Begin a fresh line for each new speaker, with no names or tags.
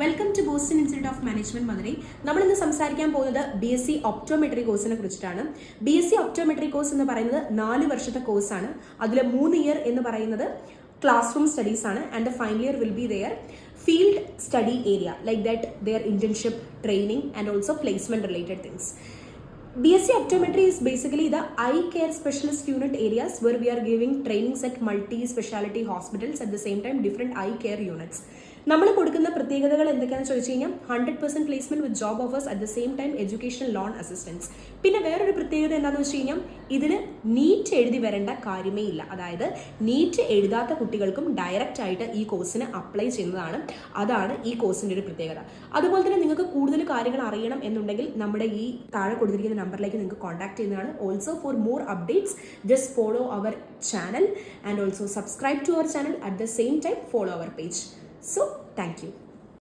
Welcome to Boston institute of management Madurai നമ്മൾ ഇന്ന് സംസാരിക്കാൻ പോകുന്നത് ബി എസ് സി ഒപ്റ്റോമെട്രി കോഴ്സിനെ കുറിച്ചിട്ടാണ്. B S C optometry course എന്ന് പറയുന്നത് നാല് വർഷത്തെ കോഴ്സാണ് അതിൽ മൂന്ന് ഇയർ എന്ന് പറയുന്നത് ക്ലാസ് റൂം സ്റ്റഡീസ് ആണ്. And the final year will be there field study area like that there internship training and also placement related things B S C optometry is basically the eye care specialist unit areas where we are giving trainings at multi speciality hospitals at the same time different eye care units. നമ്മൾ കൊടുക്കുന്ന പ്രത്യേകതകൾ എന്തൊക്കെയാണെന്ന് ചോദിച്ചു കഴിഞ്ഞാൽ hundred percent placement with job offers at the same time education loan assistance പിന്നെ വേറൊരു പ്രത്യേകത എന്താണെന്ന് വെച്ച് കഴിഞ്ഞാൽ ഇതിന് നീറ്റ് എഴുതി വരേണ്ട കാര്യമേ ഇല്ല. അതായത് നീറ്റ് എഴുതാത്ത കുട്ടികൾക്കും ഡയറക്റ്റ് ആയിട്ട് ഈ കോഴ്സിന് അപ്ലൈ ചെയ്യുന്നതാണ്. അതാണ് ഈ കോഴ്സിന്റെ ഒരു പ്രത്യേകത. അതുപോലെ തന്നെ നിങ്ങൾക്ക് കൂടുതൽ കാര്യങ്ങൾ അറിയണം എന്നുണ്ടെങ്കിൽ നമ്മുടെ ഈ താഴെ കൊടുത്തിരിക്കുന്ന നമ്പറിലേക്ക് നിങ്ങൾക്ക് കോൺടാക്ട് ചെയ്യുന്നതാണ്. Also for more updates just follow our channel and also subscribe to our channel at the same time follow our page So, thank you.